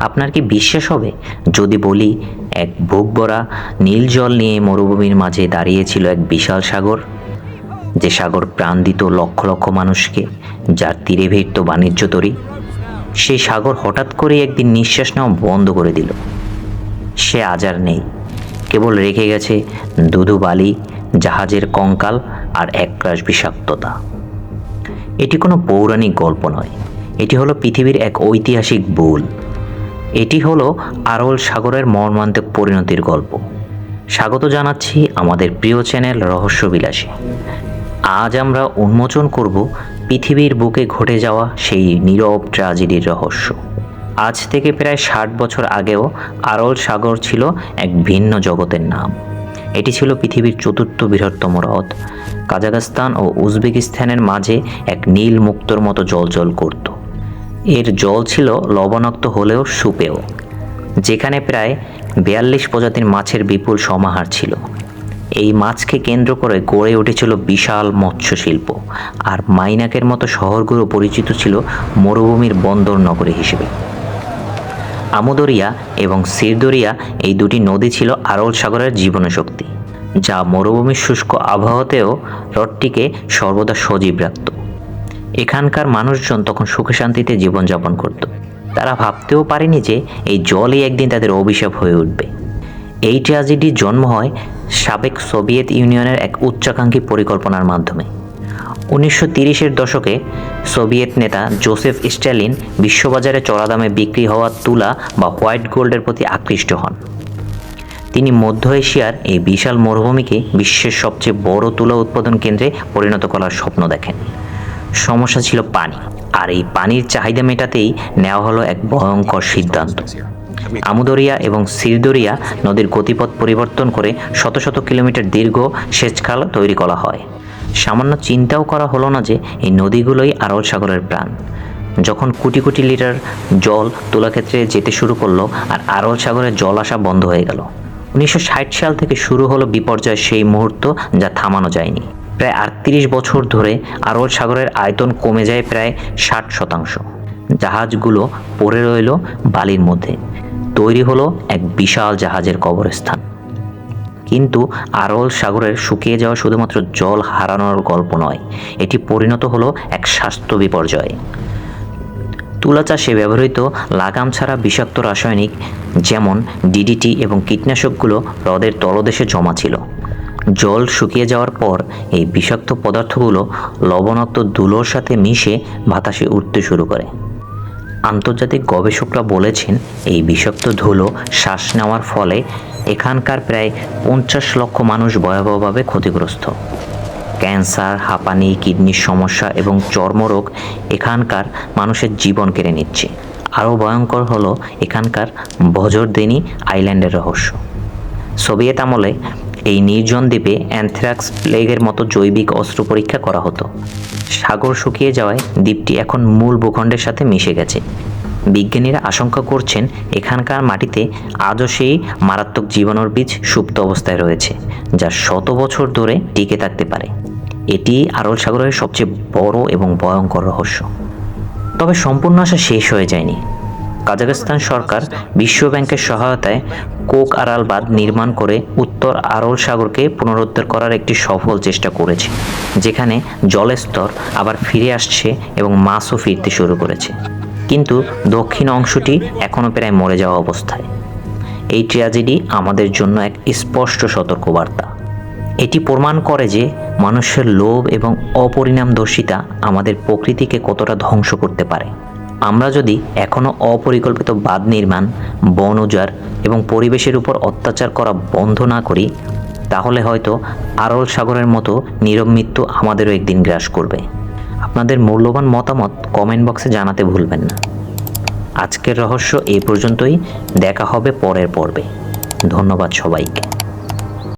আপনার কি বিশ্বাস হবে? যদি বলি, এক বুক ভরা নীল জল নিয়ে মরুভূমির মাঝে দাঁড়িয়েছিল এক বিশাল সাগর। যে সাগর প্রাণ দিত লক্ষ লক্ষ মানুষকে, যার তীরে ভিড়ত বাণিজ্য তরী। সেই সাগর হঠাৎ করে একদিন নিঃশ্বাস নেওয়া বন্ধ করে দিল। সে আজার নেই। কেবল রেখে গেছে দুধু বালি, জাহাজের কঙ্কাল আর একরাশ বিষাক্ততা। এটি কোনো পৌরাণিক গল্প নয়। এটি হলো পৃথিবীর এক ঐতিহাসিক ভুল। এটি হলো আরল সাগরের মর্মান্তিক পরিণতির গল্প। স্বাগত জানাচ্ছি আমাদের প্রিয় চ্যানেল রহস্যবিলাসী। আজ আমরা উন্মোচন করব পৃথিবীর বুকে ঘটে যাওয়া সেই নীরব ট্র্যাজেডির রহস্য। আজ থেকে প্রায় ষাট বছর আগেও আরল সাগর ছিল এক ভিন্ন জগতের নাম। এটি ছিল পৃথিবীর চতুর্থ বৃহত্তম হ্রদ। কাজাখস্তান ও উজবেকিস্তানের মাঝে এক নীল মুক্তর মতো জল করত। এর জল ছিল লবণাক্ত হলেও সুপেয়, যেখানে প্রায় বিয়াল্লিশ প্রজাতির মাছের বিপুল সমাহার ছিল। এই মাছকে কেন্দ্র করে গড়ে উঠেছিল বিশাল মৎস্য শিল্প আর মাইনাকের মতো শহরগুলো পরিচিত ছিল মরুভূমির বন্দর নগরী হিসেবে। আমুদরিয়া এবং সিরদরিয়া এই দুটি নদী ছিল আরল সাগরের জীবনশক্তি, যা মরুভূমির শুষ্ক আবহাওয়াতেও হ্রদটিকে সর্বদা সজীব রাখত। এখানকার মানুষজন তখন সুখে শান্তিতে জীবনযাপন করত। তারা ভাবতেও পারেনি যে এই জলই একদিন তাদের অভিশাপ হয়ে উঠবে। এই ট্র্যাজেডির জন্ম হয় সাবেক সোভিয়েত ইউনিয়নের এক উচ্চাকাঙ্ক্ষী পরিকল্পনার মাধ্যমে। উনিশশো তিরিশের দশকে সোভিয়েত নেতা জোসেফ স্ট্যালিন বিশ্ববাজারে চড়া দামে বিক্রি হওয়া তুলা বা হোয়াইট গোল্ডের প্রতি আকৃষ্ট হন। তিনি মধ্য এশিয়ার এই বিশাল মরুভূমিকে বিশ্বের সবচেয়ে বড় তুলা উৎপাদন কেন্দ্রে পরিণত করার স্বপ্ন দেখেন। সমস্যা ছিল পানি। আর এই পানির চাহিদা মেটাতেই নেওয়া হলো এক ভয়ঙ্কর সিদ্ধান্ত। আমুদরিয়া এবং সিরদরিয়া নদীর গতিপথ পরিবর্তন করে শত শত কিলোমিটার দীর্ঘ সেচখাল তৈরি করা হয়। সামান্য চিন্তাও করা হলো না যে এই নদীগুলোই আরল সাগরের প্রাণ। যখন কোটি কোটি লিটার জল তুলাক্ষেত্রে যেতে শুরু করল আর আরল সাগরে জল আসা বন্ধ হয়ে গেল। উনিশশো ষাট সাল থেকে শুরু হলো বিপর্যয়ের সেই মুহূর্ত যা থামানো যায়নি। প্রায় আটত্রিশ বছর ধরে আরল সাগরের আয়তন কমে যায় প্রায় ষাট শতাংশ। জাহাজগুলো পড়ে রইল বালির মধ্যে। তৈরি হলো এক বিশাল জাহাজের কবরস্থান। কিন্তু আরল সাগরের শুকিয়ে যাওয়া শুধুমাত্র জল হারানোর গল্প নয়, এটি পরিণত হলো এক স্বাস্থ্য বিপর্যয়ে। তুলা চাষে ব্যবহৃত লাগাম ছাড়া বিষাক্ত রাসায়নিক যেমন ডিডিটি এবং কীটনাশকগুলো হ্রদের তলদেশে জমা ছিল। জল শুকিয়ে যাওয়ার পর এই বিষাক্ত পদার্থগুলো লবণাক্ত ধুলোর সাথে মিশে বাতাসে উঠতে শুরু করে। আন্তর্জাতিক গবেষকরা বলেছেন, এই বিষাক্ত ধুলো শ্বাস নেওয়ার ফলে এখানকার প্রায় পঞ্চাশ লক্ষ মানুষ ভয়াবহভাবে ক্ষতিগ্রস্ত। ক্যান্সার, হাঁপানি, কিডনির সমস্যা এবং চর্মরোগ এখানকার মানুষের জীবন কেড়ে নিচ্ছে। আরও ভয়ঙ্কর হলো এখানকার বজরদেনি আইল্যান্ডের রহস্য। সোভিয়েত আমলে এই নির্জন দ্বীপে অ্যানথ্রাক্স প্লেগের মতো জৈবিক অস্ত্র পরীক্ষা করা হতো। সাগর শুকিয়ে যাওয়ায় দ্বীপটি এখন মূল ভূখণ্ডের সাথে মিশে গেছে। বিজ্ঞানীরা আশঙ্কা করছেন, এখানকার মাটিতে আজও সেই মারাত্মক জীবাণুর বীজ সুপ্ত অবস্থায় রয়েছে, যা শত বছর ধরে টিকে থাকতে পারে। এটি আরল সাগরের সবচেয়ে বড় এবং ভয়ঙ্কর রহস্য। তবে সম্পূর্ণ আশা শেষ হয়ে যায়নি। কাজাখস্তান সরকার বিশ্ব ব্যাংকের সহায়তায় কোক আরাল বাঁধ নির্মাণ করে উত্তর আরল সাগরকে পুনরুদ্ধার করার একটি সফল চেষ্টা করেছে, যেখানে জলের স্তর আবার ফিরে আসছে এবং মাছও ফিরতে শুরু করেছে। কিন্তু দক্ষিণ অংশটি এখনও প্রায় মরে যাওয়া অবস্থায়। এই ট্র্যাজেডি আমাদের জন্য এক স্পষ্ট সতর্কবার্তা। এটি প্রমাণ করে যে মানুষের লোভ এবং অপরিণামদর্শিতা আমাদের প্রকৃতিকে কতটা ধ্বংস করতে পারে। আমরা যদি এখনও অপরিকল্পিত বাঁধ নির্মাণ, বন উজাড় এবং পরিবেশের উপর অত্যাচার করা বন্ধ না করি, তাহলে হয়তো আরল সাগরের মতো নীরব মৃত্যু আমাদেরও একদিন গ্রাস করবে। আপনাদের মূল্যবান মতামত কমেন্ট বক্সে জানাতে ভুলবেন না। আজকের রহস্য এই পর্যন্তই। দেখা হবে পরের পর্বে। ধন্যবাদ সবাইকে।